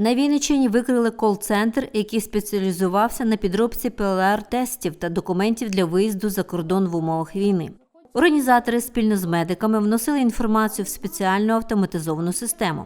На Вінниччині викрили кол-центр, який спеціалізувався на підробці ПЛР-тестів та документів для виїзду за кордон в умовах війни. Організатори спільно з медиками вносили інформацію в спеціальну автоматизовану систему.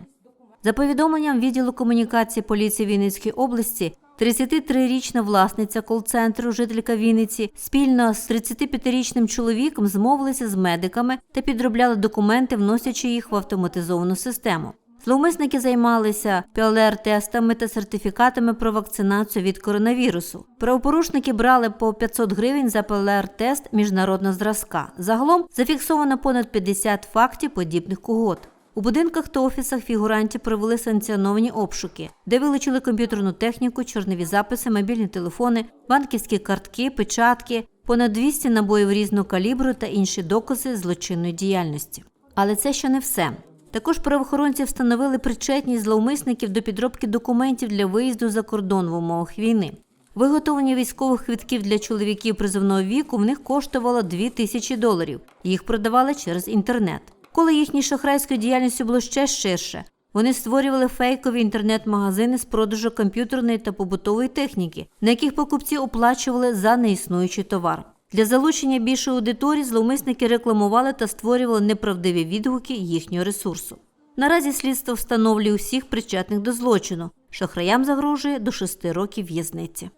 За повідомленням відділу комунікації поліції Вінницької області, 33-річна власниця кол-центру, жителька Вінниці, спільно з 35-річним чоловіком змовилися з медиками та підробляли документи, вносячи їх в автоматизовану систему. Зловмисники займалися ПЛР-тестами та сертифікатами про вакцинацію від коронавірусу. Правопорушники брали по 500 гривень за ПЛР-тест міжнародного зразка. Загалом зафіксовано понад 50 фактів подібних угод. У будинках та офісах фігурантів провели санкціоновані обшуки, де вилучили комп'ютерну техніку, чорнові записи, мобільні телефони, банківські картки, печатки, понад 200 набоїв різного калібру та інші докази злочинної діяльності. Але це ще не все. Також правоохоронці встановили причетність зловмисників до підробки документів для виїзду за кордон в умовах війни. Виготовлення військових квитків для чоловіків призовного віку в них коштувало 2 тисячі доларів. Їх продавали через інтернет. Коли їхньою шахрайською діяльністю було ще ширше, вони створювали фейкові інтернет-магазини з продажу комп'ютерної та побутової техніки, на яких покупці оплачували за неіснуючий товар. Для залучення більшої аудиторії зловмисники рекламували та створювали неправдиві відгуки їхнього ресурсу. Наразі слідство встановлює усіх причетних до злочину. Шахраям загрожує до 6 років в'язниці.